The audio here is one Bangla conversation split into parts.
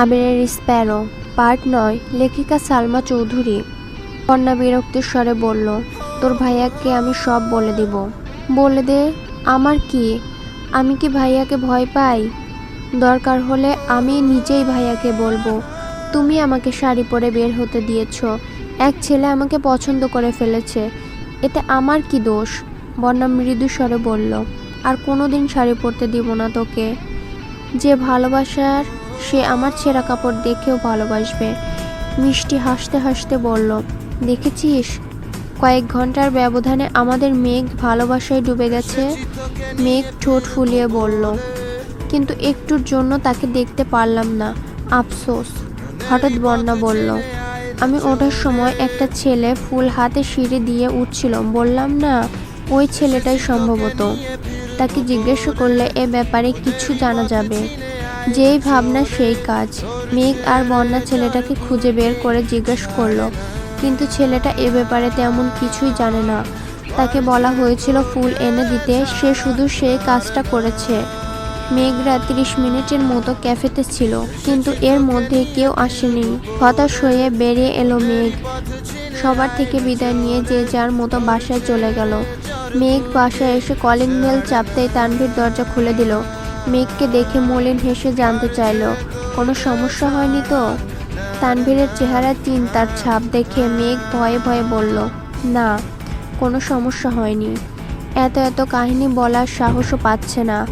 আবিরের স্প্যারো পার্ট নয়, লেখিকা সালমা চৌধুরী। কন্যা বিরক্তির স্বরে বলল, তোর ভাইয়াকে আমি সব বলে দিব। বলে দে? আমার কি? আমি কি ভাইয়াকে ভয় পাই? দরকার হলে আমি নিজেই ভাইয়াকে বলব। তুমি আমাকে শাড়ি পরে বের হতে দিয়েছ। এক ছেলে আমাকে পছন্দ করে ফেলেছে। এতে আমার কি দোষ? বন্যা মৃদু স্বরে বলল, আর কোনোদিন শাড়ি পরতে দিব না তোকে। যে ভালোবাসার সে আমার ছেঁড়া কাপড় দেখেও ভালোবাসবে। মিষ্টি হাসতে হাসতে বলল, দেখেছিস? কয়েক ঘণ্টার ব্যবধানে আমাদের মেঘ ভালোবাসায় ডুবে গেছে। মেঘ ঠোঁট ফুলিয়ে বলল, কিন্তু একটুর জন্য তাকে দেখতে পারলাম না, আফসোস। হঠাৎ বন্যা বলল, আমি ওঠার সময় একটা ছেলে ফুল হাতে সিঁড়ি দিয়ে উঠছিল। বললাম, না, ওই ছেলেটাই সম্ভবত। তাকে জিজ্ঞেস করলে, এ ব্যাপারে কিছু জানা যাবে। যেই ভাবনা সেই কাজ। মেঘ আর বন্যা ছেলেটাকে খুঁজে বের করে জিজ্ঞেস করল, কিন্তু ছেলেটা এ ব্যাপারে তেমন কিছুই জানে না। তাকে বলা হয়েছিল ফুল এনে দিতে, সে শুধু সেই কাজটা করেছে। মেঘরা তিরিশ মিনিটের মতো ক্যাফেতে ছিল, কিন্তু এর মধ্যে কেউ আসেনি। হতাশ হয়ে বেরিয়ে এলো মেঘ। সবার থেকে বিদায় নিয়ে যে যার মতো বাসায় চলে গেল। মেঘ বাসায় এসে কলিং বেল চাপতেই তানভীর দরজা খুলে দিল। মেঘকে দেখে মলিন হেসে জানতে চাইলো, কোনো সমস্যা হয়নি তো? তানভীরের চেহারা চিন্তার ছাপ দেখে মেঘ ভয়ে ভয়ে বলল, না, কোনো সমস্যা হয়নি। এত এত কাহিনী বলার সাহসও পাচ্ছে না।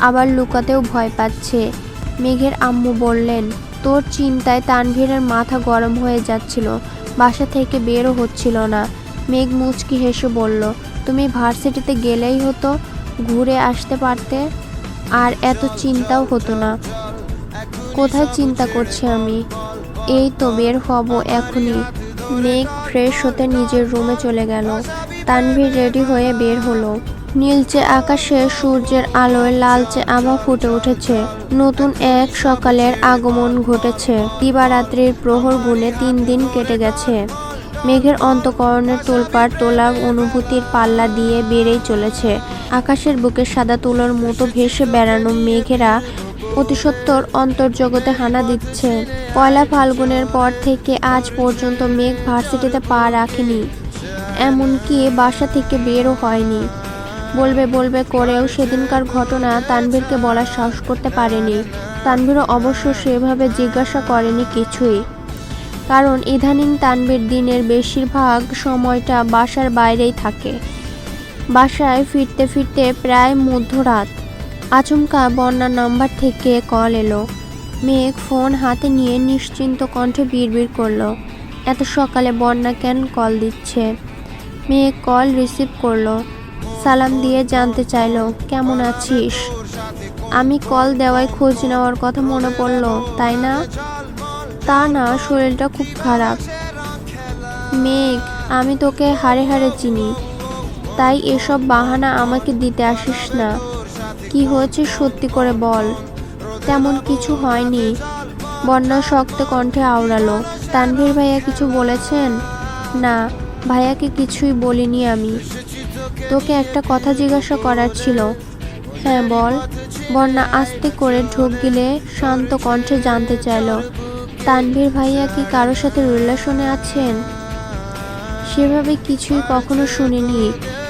আবার লুকাতেও ভয় পাচ্ছে। মেঘের আম্মু বললেন, তোর চিন্তায় তানভীরের মাথা গরম হয়ে যাচ্ছিল। বাসা থেকে বেরও হচ্ছিল না। মেঘ মুচকি হেসে বলল, তুমি ভার্সিটিতে গেলেই হতো, ঘুরে আসতে পারতে? আর এত চিন্তাও হতো না। কোথায় চিন্তা করছি আমি? এই তো বের হব এখনই। মেঘ ফ্রেশ হতে নিজের রুমে চলে গেল। তানভীর রেডি হয়ে বের হলো। নীলচে আকাশে সূর্যের আলোয় লালচে আভা ফুটে উঠেছে, নতুন এক সকালের আগমন ঘটেছে। দিবারাত্রির প্রহর গুণে তিন দিন কেটে গেছে। মেঘের অন্তকরণের তোলপাড় তোলা অনুভূতির পাল্লা দিয়ে বেড়েই চলেছে। আকাশের বুকে সাদা তুলোর মতো ভেসে বেড়ানো মেঘেরা অতিসত্বর অন্তর্জগতে হানা দিচ্ছে। পয়লা ফাল্গুনের পর থেকে আজ পর্যন্ত মেঘ ভার্সিটিতে পা রাখেনি, এমনকি বাসা থেকে বেরও হয়নি। বলবে বলবে করেও সেদিনকার ঘটনা তানভীরকে বলার সাহস করতে পারেনি। তানভীরও অবশ্য সেভাবে জিজ্ঞাসা করেনি কিছুই। কারণ ইদানিং তানভীর দিনের বেশিরভাগ সময়টা বাসার বাইরেই থাকে। বাসায় ফিরতে ফিরতে প্রায় মধ্যরাত। আচমকা বন্যার নাম্বার থেকে কল এলো। মেঘ ফোন হাতে নিয়ে নিশ্চিন্ত কণ্ঠে বিড়বিড় করল। এত সকালে বন্যা কেন কল দিচ্ছে? মেয়ে কল রিসিভ করল। সালাম দিয়ে জানতে চাইলো, কেমন আছিস? আমি কল দেওয়ায় খোঁজ নেওয়ার কথা মনে পড়ল, তাই না? তা না, শরীরটা খুব খারাপ। মেঘ, আমি তোকে হাড়ে হাড়ে চিনি। তাই এসব বাহানা আমাকে দিতে আসিস না। কি হয়েছে সত্যি করে বল। তেমন কিছু হয়নি। বন্যা শক্ত কণ্ঠে আওড়ালো। তানভীর ভাইয়া কিছু বলেছেন? না, ভাইয়াকে কিছুই বলিনি আমি। তোকে একটা কথা জিজ্ঞাসা করার ছিল। হ্যাঁ বল। বন্যা আস্তে করে ঢোক গিলে শান্ত কণ্ঠে জানতে চাইল। তানভীর ভাইয়া কি কারোর সাথে রিলেশনে আছেন? সেভাবে কিছুই কখনো শুনিনি।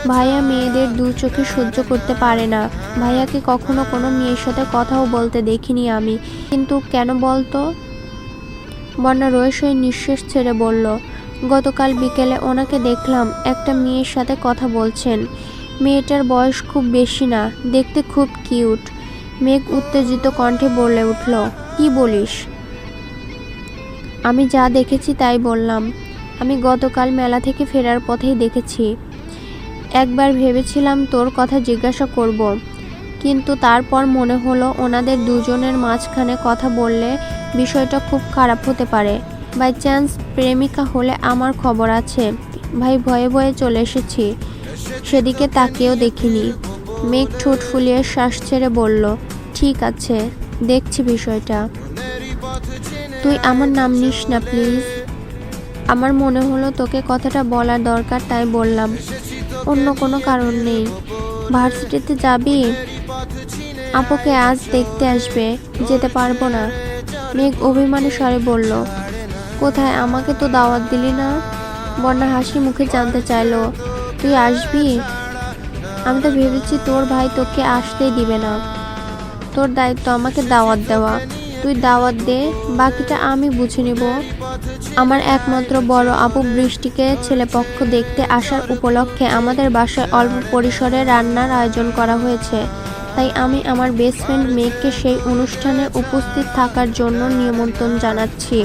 ভাইয়া মেয়েদের দু চোখে সহ্য করতে পারে না। ভাইয়াকে কখনো কোনো মেয়ের সাথে কথাও বলতে দেখিনি আমি। কিন্তু কেন বলতো? বন্যা হয়ে নিঃশ্বাস ছেড়ে বলল, গতকাল বিকেলে ওনাকে দেখলাম একটা মেয়ের সাথে কথা বলছেন। মেয়েটার বয়স খুব বেশি না, দেখতে খুব কিউট মেঘ উত্তেজিত কণ্ঠে বলে উঠল, কি বলিস? আমি যা দেখেছি তাই বললাম। আমি গতকাল মেলা থেকে ফেরার পথেই দেখেছি। একবার ভেবেছিলাম তোর কথা জিজ্ঞাসা করব। কিন্তু তারপর মনে হলো ওনাদের দুজনের মাঝখানে কথা বললে বিষয়টা খুব খারাপ হতে পারে। বাই চান্স প্রেমিকা হলে আমার খবর আছে। ভাই ভয়ে ভয়ে চলে এসেছি। সেদিকে তাকেও দেখিনি। মেঘ ঠোঁট ফুলিয়ে শ্বাস ছেড়ে বলল, ঠিক আছে, দেখছি বিষয়টা। তুই আমার নাম নিস না, প্লিজ। আমার মনে হলো তোকে কথাটা বলার দরকার, তাই বললাম। অন্য কোনো কারণ নেই। ভার্সিটিতে যাবি? আপুকে আজ দেখতে আসবে, যেতে পারব না। মেঘ অভিমানী স্বরে বলল, কোথায়? আমাকে তো দাওয়াত দিলি না? বন্যা হাসি মুখে জানতে চাইলো, তুই আসবি? আমি তো ভেবেছি তোর ভাই তোকে আসতেই দিবে না। তোর দায়িত্ব আমাকে দাওয়াত দেওয়া। তুই দাওয়াত দে, বাকিটা আমি বুঝে নেব। আমার একমাত্র বড় আপু বৃষ্টিকে ছেলেপক্ষ দেখতে আসার উপলক্ষে আমাদের বাসায় অল্প পরিসরে রান্নার আয়োজন করা হয়েছে। তাই আমি আমার বেস্ট ফ্রেন্ড মেঘকে সেই অনুষ্ঠানে উপস্থিত থাকার জন্য নিমন্ত্রণ জানাচ্ছি।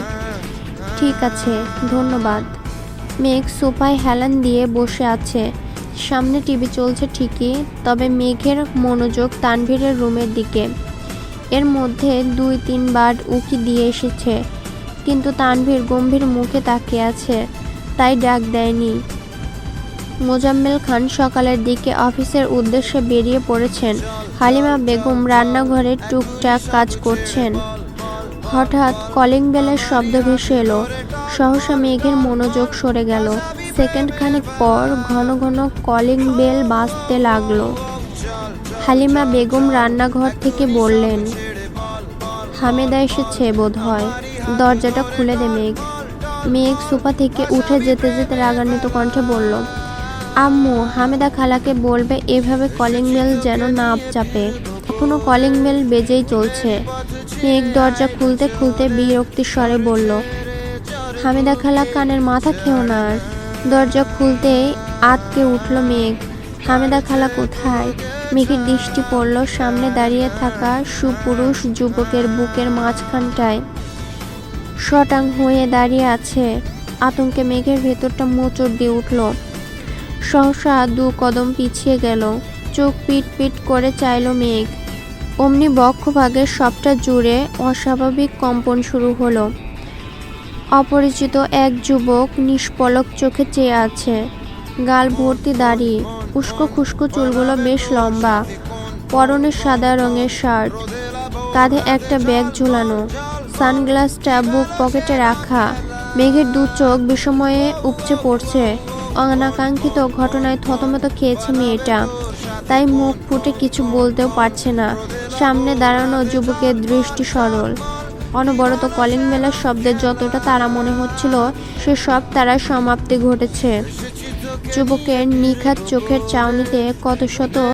ঠিক আছে, ধন্যবাদ। মেঘ সোফায় হেলান দিয়ে বসে আছে। সামনে টিভি চলছে ঠিকই, তবে মেঘের মনোযোগ তানভীরের রুমের দিকে। এর মধ্যে দুই তিনবার উকি দিয়ে এসেছে। কিন্তু তানভীর গম্ভীর মুখে তাকিয়ে আছে, তাই ডাক দেয়নি। মোজাম্মেল খান সকালের দিকে অফিসের উদ্দেশ্যে বেরিয়ে পড়েছেন। হালিমা বেগম রান্নাঘরে টুকটাক কাজ করছেন। হঠাৎ কলিং বেলের শব্দ ভেসে এলো। সহসা মেঘের মনোযোগ সরে গেল। সেকেন্ড খানেক পর ঘন ঘন কলিং বেল বাজতে লাগল। হালিমা বেগম রান্নাঘর থেকে বললেন, হামেদা এসেছে বোধ হয় দরজাটা খুলে দে মেঘ। মেঘ সোফা থেকে উঠে যেতে যেতে রাগান্বিত কণ্ঠে বলল, আম্মু, হামেদা খালাকে বলবে এভাবে কলিং বেল যেন না চাপে। এখনও কলিং বেল বেজেই চলছে। মেঘ দরজা খুলতে খুলতে বিরক্তির স্বরে বলল, হামেদা খালা কানের মাথা খেও না দরজা খুলতেই আতকে উঠল মেঘ, হামেদা খালা কোথায়? মেঘের দৃষ্টি পড়ল সামনে দাঁড়িয়ে থাকা সুপুরুষ যুবকের বুকের মাঝখানটায়। শটাং হয়ে দাঁড়িয়ে আছে। আতঙ্কে মেঘের ভেতরটা মোচড় দিয়ে উঠল। সহসা দু কদম পিছিয়ে গেল। চোখ পিট পিট করে চাইল মেঘ। অমনি বক্ষভাগের সবটা জুড়ে অস্বাভাবিক কম্পন শুরু হলো। অপরিচিত এক যুবক নিষ্পলক চোখে চেয়ে আছে। গাল ভর্তি দাড়ি। উস্কো খুস্কো চুলগুলো বেশ লম্বা, পরনে সাদা রঙের শার্ট, কাঁধে একটা ব্যাগ ঝুলানো, সানগ্লাসটা বুক পকেটে রাখা, মেঘের দু চোখ বিষময়ে উপচে পড়ছে, অনাকাঙ্ক্ষিত ঘটনায় থতমত খেয়েছে মেয়েটা। তাই মুখ ফুটে কিছু বলতেও পারছে না, সামনে দাঁড়ানো যুবকের দৃষ্টি সরল। অনবরত কলিং বেলার শব্দের যতটা তারা মনে হচ্ছিল সে সব তারা সমাপ্তি ঘটেছে। যুবকের নিখাত চোখের চাউনিতে কত শত